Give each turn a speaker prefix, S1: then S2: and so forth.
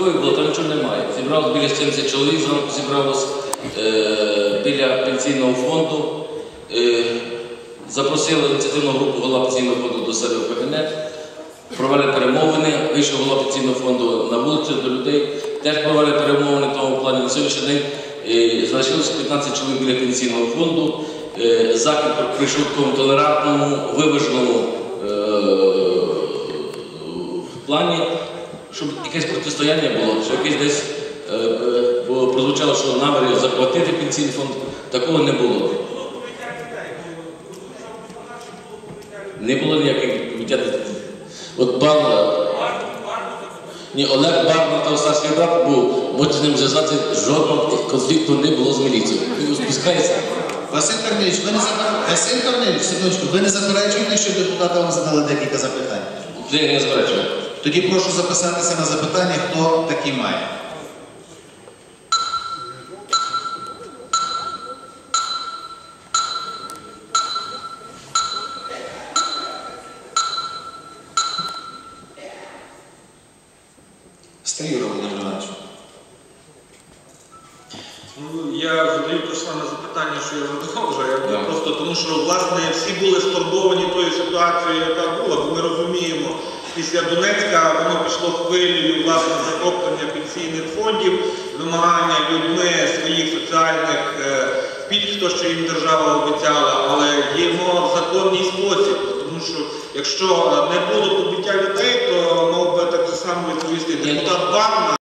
S1: Такої було, там нічого немає. Зібралось біля 70 чоловік, зранку зібралось е, біля пенсійного фонду. Е, запросили ініціативну групу голова пенсійного фонду до себе в кабінет. Провели перемовини, вийшов голова пенсійного фонду на вулицю до людей. Теж провели перемовини в тому плані. На сьогоднішній день е, залишилося 15 чоловік біля пенсійного фонду. Е, захід прийшов в такому толерантному, виваженому е, плані, щоб якесь протистояння було, що якесь десь е, е, бо прозвучало, що наміри захватити пенсійний фонд, такого не було. Не було ніяких комітетів. От пан ні, Олег Барна та старший брат був, можете з ним зв'язати, жодного конфлікту не було з міліцією. Він успіхається.
S2: Василь Корнелійович, ви не запер- Василь Корнелійович, секундочку, ви не заперечуєте, що депутати вам задали декілька запитань?
S1: Вже не заперечую.
S2: Тоді прошу записатися на запитання, хто такі має. Стріра Володимир Іванович.
S3: Ну, Я задаю те саме запитання, що я задавав вже. Я Просто тому, що власне всі були стурбовані тою ситуацією, яка була, бо ми розуміємо, після Донецька воно пішло хвилею власне захоплення пенсійних фондів, вимагання людьми своїх соціальних е, пільг, то, що їм держава обіцяла, але є в законний спосіб. Тому що якщо е, не було побиття людей, то мав би так само відповісти депутат Барна.